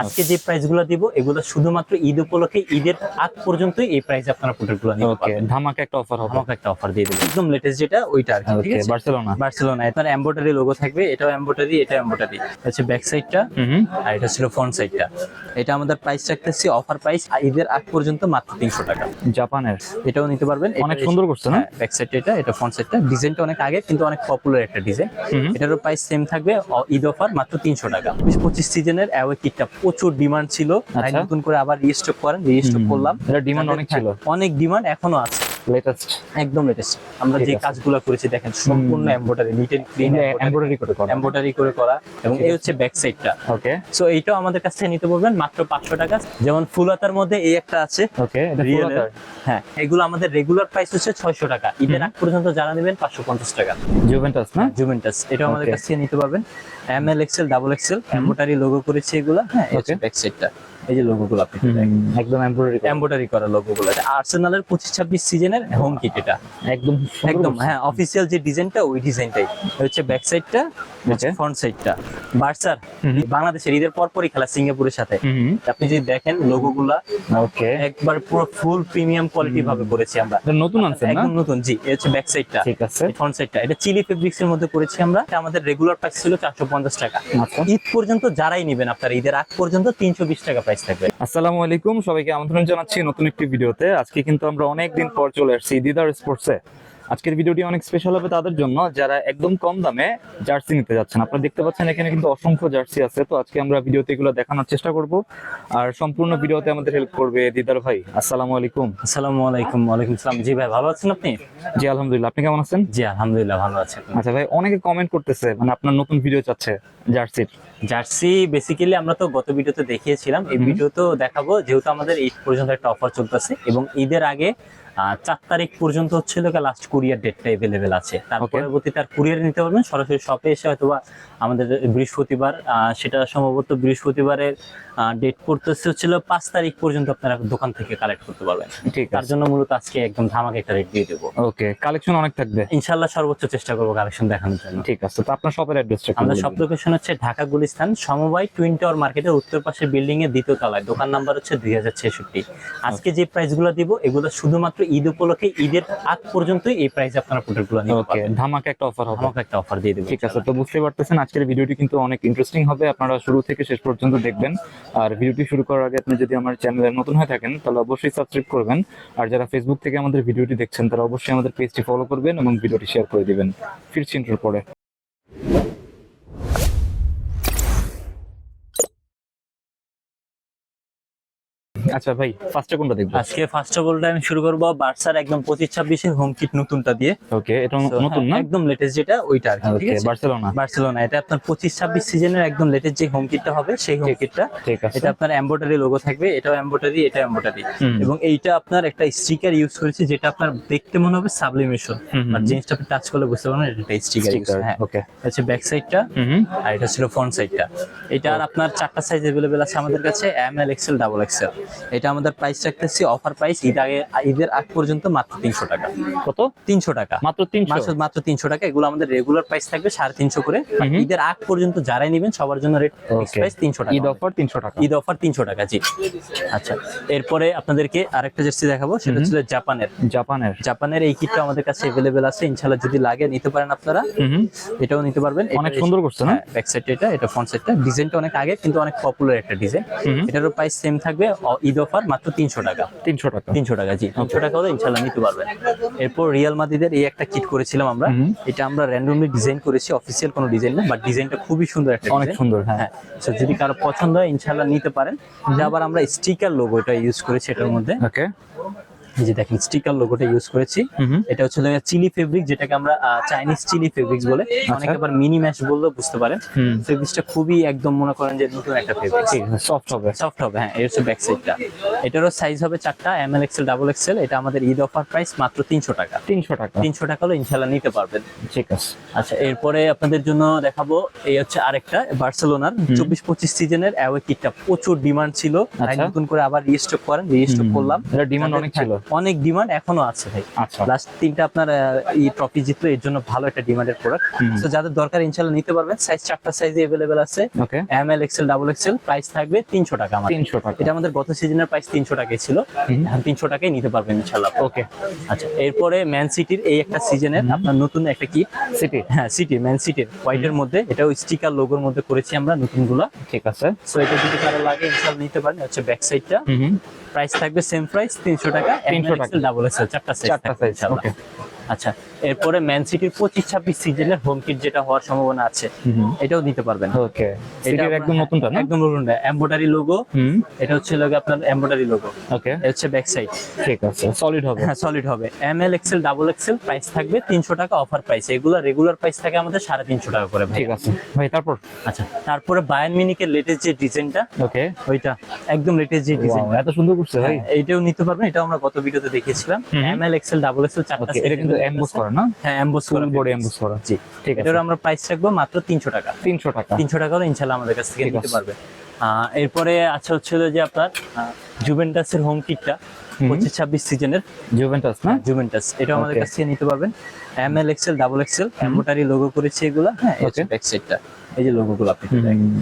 আজকে যে প্রাইসগুলো দিব এগুলো শুধুমাত্র ঈদ উপলক্ষে ঈদের আগ পর্যন্তই এই প্রাইস আপনারা প্রোডাক্টগুলো নিতে পারবেন। ধামাকা একটা অফার হবে। আমাকে একটা অফার দিয়ে দেবেন একদম লেটেস্ট যেটা ওইটা আর কি ঠিক আছে? বার্সেলোনা বার্সেলোনা আপনার এমব্রয়ডারি লোগো থাকবে এটাও এমব্রয়ডারি এটা এমব্রয়ডারি হচ্ছে ব্যাক সাইডটা আর এটা ছিল ফ্রন্ট সাইডটা এটা আমাদের প্রাইস রাখতেছি অফার প্রাইস ঈদের আগ পর্যন্ত মাত্র তিনশো টাকা। জাপানের এটাও নিতে পারবেন। অনেক সুন্দর করছে না? ব্যাক সাইড এটা এটা ফ্রন্ট সাইডটা ডিজাইনটা অনেক আগে কিন্তু অনেক পপুলার একটা ডিজাইন এটারও প্রাইস সেম থাকবে ঈদ অফার মাত্র তিনশো টাকা। বিশ পঁচিশ সিজনের অ্যাওয়ে কিটটা প্রচুর ডিমান্ড ছিল আচ্ছা। নতুন করে আবার রিস্টক করেন রিস্টক করলাম এটা ডিমান্ড অনেক ছিল। অনেক ডিমান্ড এখনও আছে লেটেস্ট একদম লেটেস্ট আমরা যে কাজগুলো করেছি দেখেন সম্পূর্ণ embroidery neat and clean embroidery করে করা। এমব্রয়ডারি করে করা এবং এই হচ্ছে ব্যাক সাইডটা ওকে সো এইটাও আমাদের কাছ থেকে নিতে পারবেন মাত্র পাঁচশো টাকা। যেমন ফুলাতার মধ্যে এই একটা আছে ওকে এটা ফুল। হ্যাঁ এগুলো আমাদের রেগুলার প্রাইস হচ্ছে ছয়শো টাকা। ঈদের আগ পর্যন্ত যারা নেবেন পাঁচশো পঞ্চাশ টাকা। জুভেন্টাস না? জুভেন্টাস এটা আমাদের কাছ থেকে নিতে পারবেন। M L XL double XL embroidery logo করেছে এগুলো। হ্যাঁ. ব্যাক সাইডটা এই যে আপনি একদম এমব্রয়ডারি এম্বোটারি করা আর্সেনালের পঁচিশ ছাব্বিশ সিজনের হোম কিট এটা। একদম একদম হ্যাঁ যে ডিজাইনটা ওই ডিজাইনটাই হচ্ছে ব্যাক সাইডটা Okay. ফ্রন্ট সাইডটা বার্সার বাংলাদেশের ঈদের পরপরই খেলা সিঙ্গাপুরের সাথে। আপনি যদি দেখেন লোগো গুলা ওকে একবার পুরো ফুল প্রিমিয়াম কোয়ালিটি ভাবে করেছি আমরা। নতুন আনছেন না? একদম নতুন জি এই হচ্ছে ব্যাক সাইডটা ঠিক আছে। ফ্রন্ট সাইডটা এটা চিলি ফেব্রিক্স এর মধ্যে করেছি আমরা। আমাদের রেগুলার প্রাইস ছিল চারশো পঞ্চাশ টাকা। আচ্ছা। ঈদ পর্যন্ত যারাই নেবেন আপনার ঈদের আগ পর্যন্ত তিনশো বিশ টাকা প্রাইস থাকবে। আসসালামু আলাইকুম, সবাইকে আমন্ত্রণ জানাচ্ছি নতুন একটি ভিডিওতে। আজকে কিন্তু আমরা অনেক দিন পর চলে আসছি দিদার স্পোর্টসে আজকের ভিডিওটি অনেক স্পেশাল হবে তাদের জন্য। যারা একদম কম দামে জার্সি নিতে যাচ্ছেন। আপনারা দেখতে পাচ্ছেন এখানে কিন্তু অসংখ্য জার্সি আছে। তো আজকে আমরা ভিডিওতে এগুলো দেখানোর চেষ্টা করব। আর সম্পূর্ণ ভিডিওতে আমাদের হেল্প করবে দিদার ভাই। আসসালামু আলাইকুম। আসসালামু আলাইকুম ওয়ালাইকুম আসসালাম জি ভাই ভালো আছেন আপনি? জি আলহামদুলিল্লাহ। আপনি কেমন আছেন? জি আলহামদুলিল্লাহ ভালো আছেন আচ্ছা ভাই অনেকে কমেন্ট করতেছে মানে আপনার নতুন ভিডিও চাচ্ছে জার্সির জার্সি বেসিক্যালি আমরা তো গত ভিডিওতে দেখিয়েছিলাম। এই হুম। ভিডিওতেও দেখাবো যেহেতু আমাদের এই পর্যন্ত একটা অফার চলতেছে এবং ঈদের আগে চার তারিখ পর্যন্ত হচ্ছিল লাস্ট কুরিয়ার ডেটটা এভেলেবেল আছে তার. পরবর্তীতে আর কুরিয়ার নিতে পারবেন সরাসরি শপে এসে হয়তোবা আমাদের বৃহস্পতিবার সেটা সম্ভবত বৃহস্পতিবারের ডেট পড়তেছে হচ্ছিল পাঁচ তারিখ পর্যন্ত আপনারা দোকান থেকে কালেক্ট করতে পারবেন। ঠিক তার জন্য মূলত আজকে একদম ধামাক একটা রেট দিয়ে দেবো। ওকে কালেকশন অনেক থাকবে? ইনশাল্লাহ সর্বোচ্চ চেষ্টা করব কালেকশন দেখানোর জন্য। ঠিক আছে তো আপনার শপের অ্যাড্রেসটা আমাদের সব লোকেশন হচ্ছে ঢাকা গুলিস্তান সমবায় টুইন টাওয়ার মার্কেটের উত্তর পাশের বিল্ডিং এর দ্বিতীয় তলায়। দোকান নাম্বার হচ্ছে দুই হাজার ছেষট্টি। আজকে যে প্রাইসগুলো দিব এগুলো শুধুমাত্র ঈদ উপলক্ষে ঈদের আগ পর্যন্তই এই প্রাইস আপনারা প্রোডাক্টগুলো নিতে পারবেন। ধামাকা একটা অফার হবে। আমাকে একটা অফার দিয়ে দেবো। ঠিক আছে তো বুঝতে পারতেছেন আজকের ভিডিওটি কিন্তু অনেক ইন্টারেস্টিং হবে। আপনারা শুরু থেকে শেষ পর্যন্ত দেখবেন। আর ভিডিওটি শুরু করার আগে আপনি যদি আমার চ্যানেলে নতুন হয়ে থাকেন, তাহলে অবশ্যই সাবস্ক্রাইব করবেন। আর যারা ফেসবুক থেকে আমাদের ভিডিওটি দেখছেন, তারা অবশ্যই আমাদের পেজটি ফলো করবেন এবং ভিডিওটি শেয়ার করে দিবেন। ফিরছি ইন্টার পরে। আচ্ছা ভাই ফার্স্টে কোনটা দেখবো আজকে ফার্স্ট অফ অলটা আমি শুরু করবো বার্সার একদম পঁচিশ ছাব্বিশের হোম কিট নতুনটা দিয়ে ওকে এটা So, নতুন না হ্যাঁ, একদম লেটেস্ট যেটা ওইটা আর কি ঠিক ওকে আছে বার্সেলোনা বার্সেলোনা এটা আপনার পঁচিশ ছাব্বিশ সিজনের একদম লেটেস্ট যে হোম কিটটা হবে সেই হোম কিটটা ঠিক আছে এটা আপনার এমব্রয়ডারি লোগো থাকবে এটাও এমব্রয়ডারি এটা এমব্রয়ডারি হুম। এবং এইটা আপনার একটা স্টিকার ইউজ করেছি যেটা আপনার দেখতে মনে হবে সাবলিমেশন হুম, হুম, আর হুম। জিনিসটা আপনি টাচ করলে বুঝতে পারবেন এটা স্টিকার ইউজ স্টিকার হ্যাঁ ওকে এটা হচ্ছে ব্যাক সাইডটা হুম আর এটা ছিল ফ্রন্ট সাইডটা এটা আর আপনার চারটা সাইজ अवेलेबल আছে আমাদের কাছে M L XL double XL এটা আমাদের প্রাইস রাখতেছি অফার প্রাইস ঈদ আগে ঈদের আগ পর্যন্ত মাত্র তিনশো টাকা। কত? তিনশো টাকা। মাত্র তিনশো? মাত্র তিনশো টাকা এগুলো আমাদের রেগুলার প্রাইস থাকবে সাড়ে তিনশো করে। ঈদের আগ পর্যন্ত যারাই নেবেন সবার জন্য রেট প্রাইস তিনশো টাকা। ঈদ অফার তিনশো টাকা। ঈদ অফার তিনশো টাকা জি। আচ্ছা এরপরে আপনাদেরকে আরেকটা জার্সি দেখাবো সেটা ছিল জাপানের। জাপানের। জাপানের এই কিটটা আমাদের কাছে অ্যাভেলেবেল আছে ইনশাল্লাহ যদি লাগে নিতে পারেন আপনারা। এটাও নিতে পারবেন। অনেক সুন্দর করছে না? ব্যাক সাইড এটা এটা ফ্রন্ট সাইডটা ডিজাইনটা অনেক আগে কিন্তু অনেক পপুলার একটা ডিজাইন এটারও প্রাইস সেম থাকবে ঈদ অফার মাত্র তিনশো টাকা। তিনশো টাকা। তিনশো টাকা জি। তিনশো টাকা হলে ইনশাল্লাহ নিতে পারবেন। এরপর রিয়াল মাদিদের এই একটা কিট করেছিলাম আমরা। এটা আমরা র্যান্ডমলি ডিজাইন করেছি অফিসিয়াল কোনো ডিজাইন না বাট ডিজাইনটা খুবই সুন্দর একটা অনেক সুন্দর হ্যাঁ। হ্যাঁ। So যদি কারও পছন্দ হয় ইনশাল্লাহ নিতে পারেন। আবার আমরা স্টিকার লোগোটা ইউজ করেছি এটার মধ্যে। ওকে এই যে দেখেন স্টিকার লোগোটা ইউজ করেছি। এটা হচ্ছে চিলি ফেব্রিক যেটাকে আমরা চাইনিজ চিলি ফেব্রিক্স বলে। অনেকে আবার মিনি ম্যাশ বললেও বুঝতে পারেন। ফেব্রিক্সটা খুবই একদম মনে করেন যে নতুন একটা ফেব্রিক্স সফট হবে। সফট হবে হ্যাঁ এর হচ্ছে ব্যাক সাইডটা এটারও সাইজ হবে চারটা M L XL double XL এটা আমাদের ঈদ অফার প্রাইস মাত্র তিনশো টাকা। তিনশো টাকা। তিনশো টাকা হলে ইনশাল্লাহ নিতে পারবেন। ঠিক আছে। আচ্ছা এরপরে আপনাদের জন্য দেখাবো এই হচ্ছে আরেকটা বার্সেলোনার চব্বিশ পঁচিশ সিজনের অ্যাওয়ে কিটটা প্রচুর ডিমান্ড ছিল। আচ্ছা। নতুন করে আবার রিস্টক করেন রিস্টক করলাম। এটা ডিমান্ড অনেক ছিল। অনেক ডিমান্ড এখনও আছে ভাই। আচ্ছা। লাস্ট তিনটা আপনার এই ট্রফি জিতলো এর জন্য ভালো একটা ডিমান্ডের প্রোডাক্ট তো যাদের দরকার ইনশাল্লাহ নিতে পারবেন। সাইজ চারটা সাইজ অ্যাভেলেবেল আছে। Okay M L XL double XL price থাকবে তিনশো টাকা তিনশো টাকা। এটা আমাদের গত সিজনের প্রাইস তিনশো টাকায় ছিল। এখন তিনশো টাকায় নিতে পারবেন ইনশাল্লাহ। ওকে আচ্ছা এরপরে ম্যান সিটির এই একটা সিজনের আপনার নতুন একটা কি? সিটি হ্যাঁ সিটি ম্যান সিটির হোয়াইটের মধ্যে এটাও স্টিকার লোগোর মধ্যে করেছি আমরা নতুন নতুনগুলো। ঠিক আছে। সো এটা যদি কারও লাগে ইনশাল্লাহ নিতে পারেন। হচ্ছে ব্যাক সাইডটা প্রাইস থাকবে সেম প্রাইস তিনশো টাকা 300 টাকা। ডাবল এক্সেল চারটা সাইজ চারটা সাইজ আচ্ছা এরপরে ম্যান সিটির পঁচিশ ছাব্বিশ সিজনের হোম কিট যেটা হওয়ার সম্ভাবনা আছে এটাও নিতে পারবেন। ওকে এটা একদম নতুনটা একদম নতুনটা। এমব্রয়ডারি লোগো এটা হচ্ছে লোগো আপনার এমব্রয়ডারি লোগো ওকে হচ্ছে ব্যাক সাইড ঠিক আছে সলিড হবে। হ্যাঁ সলিড হবে। M L XL double XL price থাকবে তিনশো টাকা অফার প্রাইস এগুলো রেগুলার প্রাইস থাকে আমাদের সাড়ে তিনশো টাকা করে ঠিক আছে। ভাই তারপর? আচ্ছা তারপরে বায়ান মিনিকের লেটেস্ট যে ডিজাইনটা ওকে ওইটা একদম লেটেস্ট যে ডিজাইন এত সুন্দর করছে ভাই। এইটাও নিতে পারবেন এটাও আমরা গত ভিডিওতে দেখিয়েছিলাম M L XL double XL চারটা এটা কিন্তু এমবোস করা না? হ্যাঁ এমবোস করা বডি এমবোস করা। জি। ঠিক আছে। এটার আমরা প্রাইস রাখব মাত্র তিনশো টাকা। তিনশো টাকা। তিনশো টাকা হলে ইনশাল্লাহ আমাদের কাছ থেকে নিতে পারবে। এরপরে আছে হচ্ছে যে আপনার জুভেন্টাসের হোম। কিটটা। পঁচিশ ছাব্বিশ সিজনের জুভেন্টাস না? জুভেন্টাস এটা আমাদের কাছ থেকে নিতে পারবেন। M L XL double XL embroidery logo করেছি এগুলা হ্যাঁ. ব্যাক সাইডটা এই যে লোগো গুলো আপনি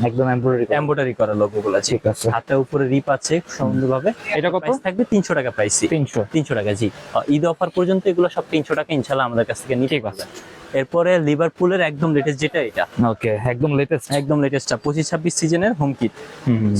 একদম এমব্রয়ডারি এম্বোটারি করা লোগো গুলো ঠিক আছে। হাতের উপরে রিপ আছে সুন্দরভাবে। এটা কত? থাকবে তিনশো টাকা প্রাইস তিনশো। তিনশো টাকা জি। ঈদ অফার পর্যন্ত এগুলো সব তিনশো টাকা ইনশাল্লাহ আমাদের কাছ থেকে নিতে পারবেন। এরপরে লিভারপুলের একদম লেটেস্ট যেটা এটা। ওকে একদম লেটেস্ট একদম লেটেস্টটা পঁচিশ ছাব্বিশ সিজনের হোম কিট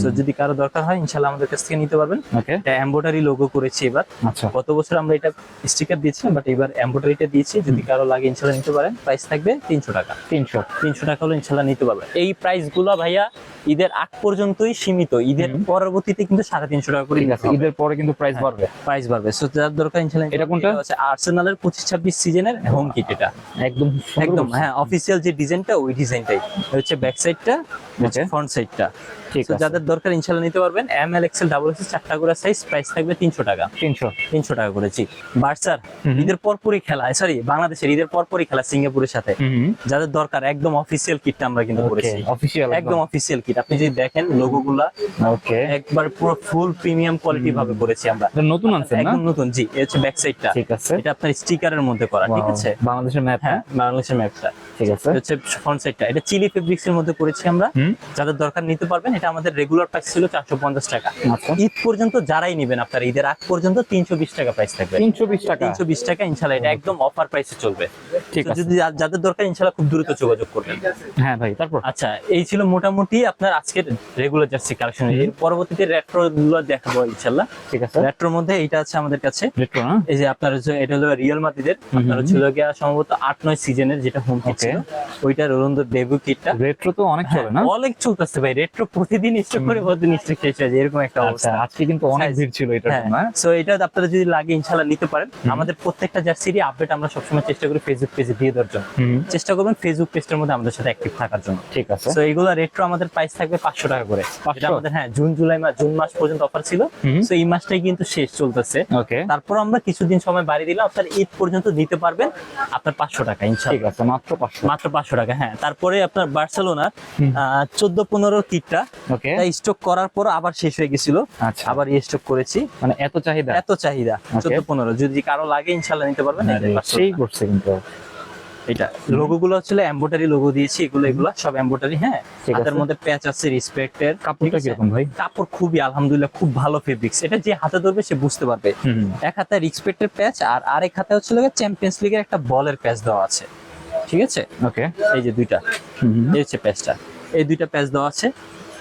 সো যদি কারও দরকার হয় ইনশাল্লাহ আমাদের কাছ থেকে নিতে পারবেন। ওকে এটা এম্বোটারি লোগো করেছি এবার। আচ্ছা। গত বছর আমরা এটা স্টিকার দিয়েছিলাম বাট এবার এম্বোটারিটা দিয়েছি যদি কারও লাগে ইনশাল্লাহ নিতে পারেন। প্রাইস থাকবে তিনশো টাকা। তিনশো। তিনশো টাকা হলে ইনশাল্লাহ নিতে পারবেন। এই প্রাইসগুলো ভাইয়া ঈদের আগ পর্যন্তই সীমিত। ঈদের পরবর্তীতে কিন্তু সাড়ে তিনশো টাকা করে আছে ঈদের পরে কিন্তু প্রাইস বাড়বে। প্রাইস বাড়বে। সো যার দরকার ইনশাল্লাহ এটা কোনটা? হচ্ছে আর্সেনালের পঁচিশ ছাব্বিশ সিজনের হোম কিট এটা। একদম একদম হ্যাঁ অফিসিয়াল যে ডিজাইনটা ওই ডিজাইনটাই হচ্ছে ব্যাক সাইডটা. ফ্রন্ট সাইডটা ঠিক আছে। যাদের দরকার ইনশাল্লাহ নিতে পারবেন। M L XL double XL চারটা করে সাইজ প্রাইস থাকবে তিনশো টাকা। তিনশো। তিনশো টাকা করে জি। বার্সার। ঈদের পরপরই খেলা। সরি বাংলাদেশের ঈদের পরপরই খেলা সিঙ্গাপুরের সাথে। যাদের দরকার একদম অফিসিয়াল কিটটা আমরা কিন্তু করেছি। একদম। অফিসিয়াল কিট আপনি যদি দেখেন লোগো গুলা ওকে একবার পুরো ফুল প্রিমিয়াম কোয়ালিটি ভাবে করেছি আমরা। নতুন আনছেন না? একদম নতুন জি এই হচ্ছে ব্যাক সাইডটা ঠিক আছে। এটা আপনার স্টিকারের মধ্যে করা ঠিক আছে? বাংলাদেশের ম্যাপ হ্যাঁ বাংলাদেশের ম্যাপটা ঠিক আছে। হচ্ছে ফ্রন্ট সাইডটা এটা চিলি ফেব্রিক্স এর মধ্যে করেছি আমরা। যাদের দরকার নিতে পারবেন এটা আমাদের রেগুলার প্রাইস ছিল চারশো পঞ্চাশ টাকা। আচ্ছা। ঈদ পর্যন্ত যারাই নেবেন আপনার ঈদের আগ পর্যন্ত তিনশো বিশ টাকা প্রাইস থাকবে। তিনশো বিশ টাকা। তিনশো বিশ টাকা ইনশাল্লাহ এটা একদম অফার প্রাইসে চলবে। ঠিক আছে। যদি যাদের দরকার ইনশাল্লাহ খুব দ্রুত যোগাযোগ করবেন। হ্যাঁ ভাই তারপর? আচ্ছা এই ছিল মোটামুটি আপনার আজকের রেগুলার জার্সি কালেকশন এর পরবর্তীতে রেট্রো গুলো দেখাবো ঠিক আছে। রেট্রোর মধ্যে এইটা আছে আমাদের কাছে। রেট্রো না এই যে আপনার এটা হলো রিয়াল মাদ্রিদের আপনার হলো গিয়া সম্ভবত আট নয় সিজনের যেটা হোম কিট ছিল। ওইটা রোনালদো ডেবিউ কিটটা রেট্রো তো অনেক চলে না? অনেক চলতেছে ভাই। রেট্রো প্রতিদিন স্টক করে প্রতিদিন স্টক শেষ হয়ে যায় এরকম একটা আচ্ছা অবস্থা। আজকে কিন্তু অনেক. ভিড় ছিল হ্যাঁ। জন্য হ্যাঁ? সো এটা আপনারা যদি লাগে ইনশাল্লাহ নিতে পারেন। আমাদের প্রত্যেকটা জার্সিরই আপডেট আমরা সবসময় চেষ্টা করি ফেসবুক পেজে দিয়ে দেওয়ার জন্য। চেষ্টা করবেন ফেসবুক পেজটার মধ্যে আমাদের সাথে অ্যাক্টিভ থাকার জন্য। ঠিক আছে। সো এইগুলো রেট্রো আমাদের প্রাইস থাকবে পাঁচশো টাকা করে। এটা আমাদের হ্যাঁ জুন জুলাই মাস জুন মাস পর্যন্ত অফার ছিল। সো এই মাসটাই কিন্তু শেষ চলতেছে। ওকে তারপর আমরা কিছুদিন সময় বাড়িয়ে দিলাম আপনার ঈদ পর্যন্ত দিতে পারবেন আপনার পাঁচশো টাকা ঠিক আছে মাত্র পাঁচশো। মাত্র পাঁচশো টাকা হ্যাঁ। তারপরে আপনার বার্সেলোনার। চোদ্দ পনেরো কিটটা ওকে স্টক করার পর আবার শেষ হয়ে গেছিল। আচ্ছা। আবার স্টক করেছি। মানে এত চাহিদা? এত চাহিদা চোদ্দ পনেরো। যদি কারও লাগে ইনশাল্লাহ নিতে পারবেন। এই যে আরে, Barcelona। সেই করছে। কিন্তু এটা লোগো গুলো হচ্ছে এম্বোটারি লোগো দিয়েছি এগুলো এগুলো সব এম্বোটারি হ্যাঁ? হাতের মধ্যে প্যাচ আছে রেসপেক্টের কাপড়টা কীরকম ভাই? কাপড় খুবই আলহামদুলিল্লাহ খুব ভালো ফেব্রিক্স এটা যে হাতে ধরবে সে বুঝতে পারবে। এক হাতে রেসপেক্টের প্যাচ আর আরেক হাতে হচ্ছে চ্যাম্পিয়ন্স লিগের একটা বলের প্যাচ দেওয়া আছে। ঠিক আছে? ওকে এই যে দুইটা। এই হচ্ছে প্যাচটা এই দুইটা প্যাচ দেওয়া আছে।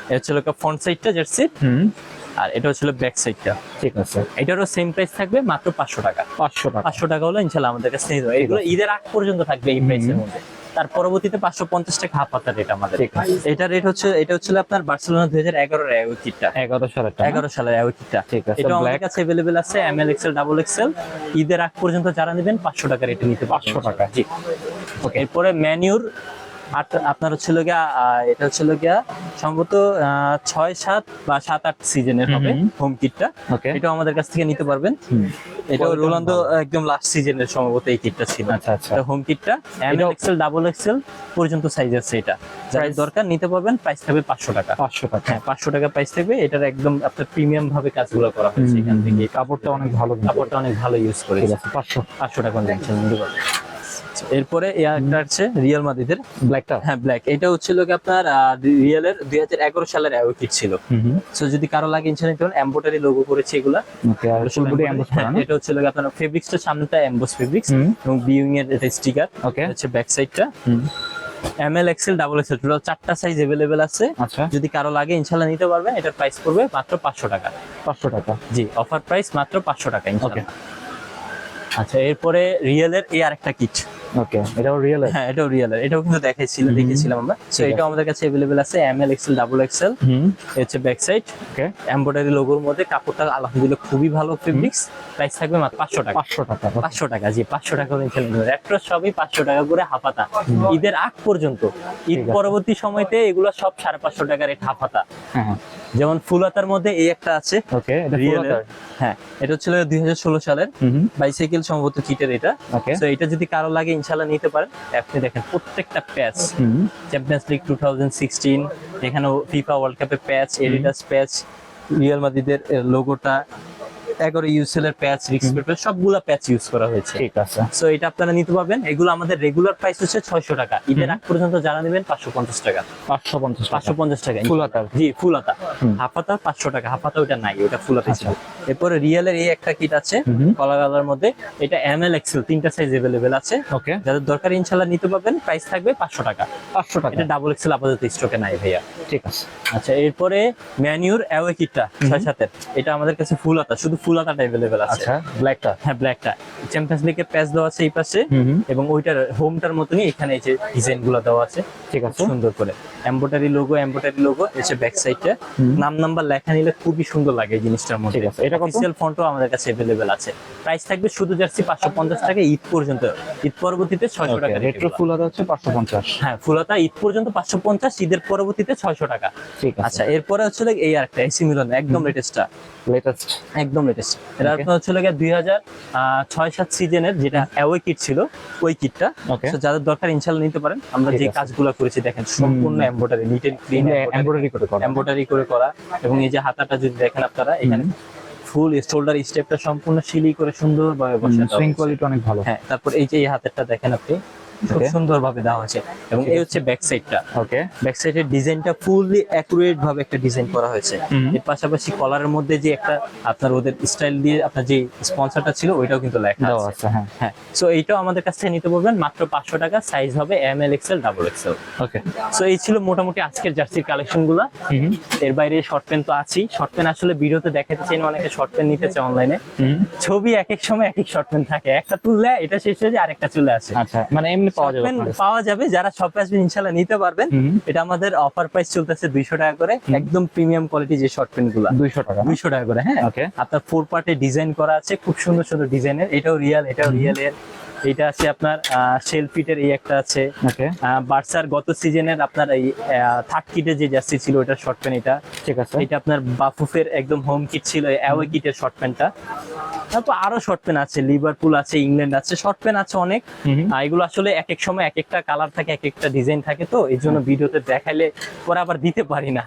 এটা হচ্ছে ফ্রন্ট সাইডটা জার্সি আর এটা হচ্ছে ব্যাক সাইডটা ঠিক আছে। এটারও সেম প্রাইস থাকবে মাত্র পাঁচশো টাকা। পাঁচশো টাকা। পাঁচশো টাকা হলো ইনশাল্লাহ আমাদের কাছে নিয়ে যাবে। এগুলো ঈদের আগ পর্যন্ত থাকবে এই প্রাইসের মধ্যে। তার পরবর্তীতে পাঁচশো পঞ্চাশ টাকা হাফ পাতার রেট আমাদের। এটা রেট হচ্ছে এটা হচ্ছে আপনার বার্সেলোনা দুই হাজার এগারোর কিটটা এগারো সালের এগারো সালের কিটটা ঠিক আছে, এটা আমাদের কাছে অ্যাভেলেবেল আছে M L XL double XL ঈদের আগ পর্যন্ত যারা নেবেন পাঁচশো টাকা রেটে নিতে 500 টাকা। জি। ওকে এরপরে ম্যানিউর আপনার হচ্ছে গিয়া এটা হচ্ছে গিয়া সম্ভবত ছয় সাত বা সাত আট সিজনের হবে হোম কিটটা এটাও আমাদের কাছ থেকে নিতে পারবেন। এটা রোনালদো একদম লাস্ট সিজনের সম্ভবত এই কিটটা ছিল। আচ্ছা আচ্ছা। হোম কিটটা এম এক্সেল ডাবল এক্সেল পর্যন্ত সাইজ আছে এটা। যার দরকার নিতে পারবেন প্রাইস থাকবে পাঁচশো টাকা। পাঁচশো টাকা। হ্যাঁ পাঁচশো টাকা প্রাইস থাকবে। এটার একদম আপনার প্রিমিয়াম ভাবে কাজগুলো করা হয়েছে এখান থেকে। কাপড়টা অনেক ভালো কাপড়টা অনেক ভালো ইউজ আছে পাঁচশো। পাঁচশো টাকা নিতে পারবেন। এরপরে এই একটা হচ্ছে রিয়েল মাদিদের ব্ল্যাকটা হ্যাঁ ব্ল্যাক এটা হচ্ছিল কি আপনার রিয়েলের দুই হাজার এগারো সালের অ্যাওয়ে কিট ছিল হুম হুম সো যদি কারো লাগে ইনশাল্লাহ নিতে এম্বোটারি লোগো করেছে এগুলা ওকে আর ফুল বডি এমবোস করা না এটা হচ্ছে লোক আপনার ফেব্রিক্সটা সামনেটা এমবোস ফেব্রিক্স হুম এবং বিউইং এর এটা স্টিকার ওকে হচ্ছে ব্যাক সাইডটা হুম M L XL double XL total চারটা সাইজ अवेलेबल আছে আচ্ছা যদি কারো লাগে ইনশাল্লাহ নিতে পারবেন এটার প্রাইস পড়বে মাত্র পাঁচশো টাকা পাঁচশো টাকা জি অফার প্রাইস মাত্র পাঁচশো টাকা ইনশাল্লাহ আচ্ছা এরপরে রিয়েলের এই আরেকটা কিট ওকে এটাও রিয়েল হ্যাঁ এটাও রিয়েলের এটাও কিন্তু দেখাইছিল হুম। দেখেছিলাম আমরা সো ঠিক এটাও আমাদের কাছে अवेलेबल আছে M L XL double XL হুম হচ্ছে ব্যাক সাইড ওকে এমব্রয়ডারি লোগোর মধ্যে কাপড়টা আলহামদুলিল্লাহ খুবই ভালো ফেব্রিক্স প্রাইস থাকবে মাত্র পাঁচশো টাকা পাঁচশো টাকা পাঁচশো টাকা জি পাঁচশো টাকা করে খেলে নেবেন রেট্রো সবই পাঁচশো টাকা করে হাফাতা ঈদের আগ পর্যন্ত ঈদ ঠিক আছে। পরবর্তী সময়তে এগুলো সব সাড়ে পাঁচশো টাকা রেট হাফাতা হ্যাঁ হ্যাঁ যেমন ফুলাতার মধ্যে এই একটা আছে ওকে এটা ফুল রিয়েলের হ্যাঁ এটা হচ্ছিল দুই হাজার ষোলো সালের হুম হুম বাইসাইকেল সম্ভবত কিটের এটা ওকে তো এটা যদি কারো লাগে ইনশাল্লাহ নিতে পারেন। আপনি দেখেন প্রত্যেকটা patch champions league two thousand sixteen এখানেও ফিফা ওয়ার্ল্ড কাপের প্যাচ এডিডাস প্যাচ রিয়াল মাদ্রিদের লোগোটা এগারো ইউসেল এর প্যাচ রিক্স সবগুলা প্যাচ ইউজ করা হয়েছে। ঠিক আছে। সো এটা আপনারা নিতে পারবেন। এগুলো আমাদের রেগুলার প্রাইস হচ্ছে ছয়শো টাকা। ঈদের আগ পর্যন্ত যারা নেবেন পাঁচশো পঞ্চাশ টাকা। পাঁচশো পঞ্চাশ পাঁচশো পঞ্চাশ টাকা। ফুল হাতার। জি ফুল হাতা হুম। হাফাতা পাঁচশো টাকা। হাফাতা ওটা নাই ওটা ফুল হাতা ছিল। আচ্ছা। এরপরে রিয়েলের এই একটা কিট আছে। কলা কালার মধ্যে। এটা এম এল এক্সেল তিনটা সাইজ এভেলেবেল আছে। ওকে যাদের দরকার ইনশাল্লাহ নিতে পারবেন প্রাইস থাকবে পাঁচশো টাকা। পাঁচশো টাকা। এটা ডাবল এক্সেল আপাতত স্টকে নাই ভাইয়া। ঠিক আছে। আচ্ছা এরপরে ম্যানিউর অ্যাওয়ে কিটটা ছয় সাতের। এটা আমাদের কাছে ফুল হাতা শুধু ফুল হাতাটা অ্যাভেলেবেল আছে। আচ্ছা ব্ল্যাকটা হ্যাঁ ব্ল্যাকটা চ্যাম্পিয়ন্স লিগের প্যাচ দেওয়া আছে এই পাশে। এবং ওইটার হোমটার মতনই এখানে এই যে ডিজাইনগুলো দেওয়া আছে। ঠিক আছে। সুন্দর করে। এমব্রয়ডারি লোগো এমব্রয়ডারি লোগো এসে ব্যাক সাইডটা। নাম নাম্বার লেখা নিলে খুবই সুন্দর লাগে এই জিনিসটার মধ্যে। ঠিক আছে। এটা কত? অফিসিয়াল ফন্টও আমাদের কাছে अवेलेबल আছে প্রাইস থাকবে শুধু জার্সি পাঁচশো পঞ্চাশ টাকা ঈদ পর্যন্ত ঈদ পরবর্তীতে ছয়শো টাকা rate রেট্রো এগুলো। ফুল হাতা হচ্ছে পাঁচশো পঞ্চাশ হ্যাঁ ফুলতা ঈদ পর্যন্ত পাঁচশো পঞ্চাশ ঈদের পরবর্তীতে ছয়শো টাকা ঠিক আছে আচ্ছা এরপরে হচ্ছে লাগে এই আরেকটা এসি মিলন একদম লেটেস্টটা লেটেস্ট একদম লেটেস্ট এটা Okay. আপনার হচ্ছে লাগে দুই হাজার ছয় সাত সিজনের যেটা অ্যাওয়ে কিট ছিল ওই কিটটা Okay. যাদের দরকার ইনশাল্লাহ নিতে পারেন আমরা ঠিক যে আছে। কাজগুলো করেছি দেখেন সম্পূর্ণ embroidery neat and clean embroidery করে করা এমব্রয়ডারি করে করা এবং এই যে হাতাটা যদি দেখেন আপনারা এখানে ফুল শোল্ডার স্টেপটা সম্পূর্ণ সিলি করে সুন্দরভাবে বসে সুইং কোয়ালিটি অনেক ভালো। হ্যাঁ তারপর এই যে এই হাতেরটা দেখেন আপনি। খুব Okay. সুন্দরভাবে দেওয়া হয়েছে। এবং এই হচ্ছে ব্যাক সাইডটা ওকে ব্যাক সাইডের ডিজাইনটা ফুললি অ্যাকুরেট ভাবে একটা ডিজাইন করা হয়েছে। এর পাশাপাশি কলারের মধ্যে যে একটা আপনার ওদের স্টাইল দিয়ে আপনার যে স্পন্সরটা ছিল ওইটাও কিন্তু লেখা আছে। হ্যাঁ। হ্যাঁ। সো এইটাও আমাদের কাছ থেকে নিতে পারবেন মাত্র পাঁচশো টাকা সাইজ হবে M L XL double XL okay so এই ছিল মোটামুটি আজকের জার্সির কালেকশনগুলা এর বাইরে শর্ট পেন তো আছেই। শর্ট পেন আসলে ভিডিওতে দেখাতে চাই না অনেকে শর্ট পেন নিতে চায় অনলাইনে ছবি এক এক সময় এক এক শর্ট পেন থাকে। একটা তুললে এটা শেষ হয়ে যায় আরেকটা চলে আসে। আচ্ছা। মানে পাওয়া যাবে? পাওয়া যাবে যারা শপে আসবেন ইনশাল্লাহ নিতে পারবেন। এটা আমাদের অফার প্রাইস চলতেছে দুইশো টাকা করে। একদম প্রিমিয়াম কোয়ালিটি যে শর্ট পেনগুলা। দুইশো টাকা। দুইশো টাকা করে হ্যাঁ। ওকে আপনার ফোর পার্টে ডিজাইন করা আছে খুব সুন্দর সুন্দর ডিজাইনের এটাও রিয়াল এটাও রিয়েল এর। এটা আছে আপনার শেল ফিটের এই একটা আছে। বার্সার গত সিজনের আপনার এই থার্ড কিটের যে জার্সি ছিল ওটার শর্ট প্যান্ট এটা। ঠিক আছে। এটা আপনার বাফুফের একদম হোম কিট ছিল অ্যাওয়ে কিটের শর্ট প্যান্টটা তারপর আরও শর্ট প্যান্ট আছে লিভারপুল আছে ইংল্যান্ড আছে শর্ট প্যান্ট আছে অনেক। এগুলো আসলে এক এক সময় এক একটা কালার থাকে এক একটা ডিজাইন থাকে তো এই জন্য ভিডিওতে দেখাইলে পরে আবার দিতে পারি না।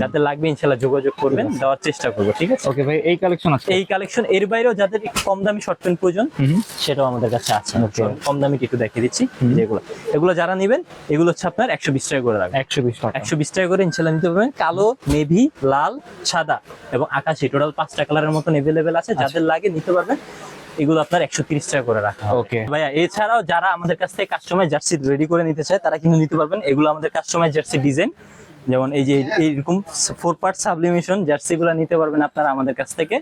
যাতে লাগবে ইনশাল্লাহ যোগাযোগ করবেন দেওয়ার চেষ্টা করব ঠিক আছে? ওকে ভাই এই কালেকশন আছে। এই কালেকশন এর বাইরেও যাদের একটু কম দামি শর্ট প্যান্ট প্রয়োজন। সেটাও আমাদের কাছে আছে. কম দামি একটু দেখিয়ে দিচ্ছি। যেগুলো। এগুলো যারা নেবেন এগুলো হচ্ছে আপনার একশো বিশ টাকা করে রাখবেন একশো বিশ টাকা। একশো বিশ টাকা করে ইনশাল্লাহ নিতে পারবেন। কালো নেভি লাল সাদা এবং আকাশি। টোটাল পাঁচটা কালারের মতন এভেলেবেল আছে। যাদের লাগে নিতে পারবেন। এগুলো আপনার একশো তিরিশ টাকা করে রাখা ওকে ভাইয়া এছাড়াও যারা আমাদের কাছ থেকে কাস্টমাইজ জার্সি রেডি করে নিতে চায় তারা কিন্তু নিতে পারবেন। এগুলো আমাদের কাস্টমাইজ জার্সি ডিজাইন যেমন এই যে এইরকম ফোর পার্ট সাবলিমেশন জার্সি গুলো নিতে পারবেন আপনারা আমাদের কাছ থেকে।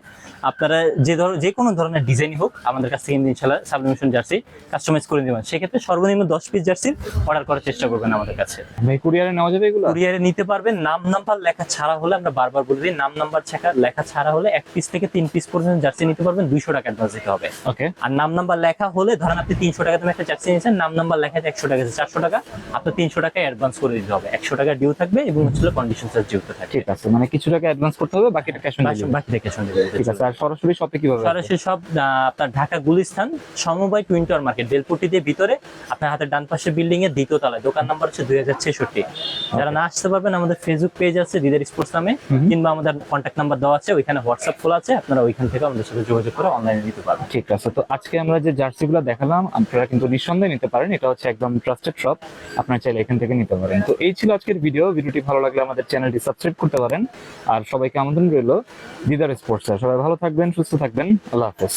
আপনারা যে ধর যে কোনো ধরনের ডিজাইন হোক আমাদের কাছ থেকে ইনশাল্লাহ সাবলিমেশন জার্সি কাস্টমাইজ করে দেবেন। সেক্ষেত্রে সর্বনিম্ন দশ পিস জার্সির অর্ডার করার চেষ্টা করবেন আমাদের কাছে। কুরিয়ারে নেওয়া যাবে এগুলো? কুরিয়ারে নিতে পারবেন। নাম নাম্বার লেখা ছাড়া হলে আমরা বারবার বলে দিই নাম নাম্বার লেখা ছাড়া হলে এক পিস থেকে তিন পিস পর্যন্ত জার্সি নিতে পারবেন। দুইশো টাকা অ্যাডভান্স দিতে হবে। ওকে আর নাম নাম্বার লেখা হলে ধরেন আপনি তিনশো টাকা একটা জার্সি নিয়েছেন নাম নাম্বার লেখা একশো টাকা চারশো টাকা আপনার তিনশো টাকা অ্যাডভান্স করে দিতে হবে। একশো টাকা ডিউ থাকবে এবং হচ্ছে কন্ডিশন চার্জ যুক্ত থাকে। ঠিক আছে মানে কিছু টাকা অ্যাডভান্স করতে হবে বাকিটা ক্যাশ অন বাকি- বাকি থেকে শুনে দেবে ঠিক আছে আর সরাসরি শপে কীভাবে সরাসরি সব আপনার ঢাকা গুলিস্তান সমবায় টুইন টাওয়ার মার্কেট বেলপট্টি দিয়ে ভিতরে আপনার হাতের ডান পাশে বিল্ডিং এর দ্বিতীয় তলায়। দোকান নাম্বার হচ্ছে দুই হাজার ছেষট্টি। যারা না আসতে পারবেন আমাদের ফেসবুক পেজ আছে দিদার স্পোর্টস নামে কিংবা আমাদের কন্ট্যাক্ট নাম্বার দেওয়া আছে ওইখানে হোয়াটসঅ্যাপ খোলা আছে আপনারা ওইখান থেকে আমাদের সাথে যোগাযোগ করে অনলাইনে নিতে পারবেন। ঠিক আছে তো আজকে আমরা যে জার্সিগুলো দেখালাম আপনারা কিন্তু নিঃসন্দেহে নিতে পারেন এটা হচ্ছে একদম ট্রাস্টেড শপ আপনারা চাইলে এখান থেকে নিতে পারেন। তো এই ছিল আজকের ভিডিও ভিডিওটি ভালো লাগলে আমাদের চ্যানেলটি সাবস্ক্রাইব করতে পারেন। আর সবাইকে আমন্ত্রণ রইল দিদার স্পোর্টস। সবাই ভালো থাকবেন, সুস্থ থাকবেন। আল্লাহ হাফেজ।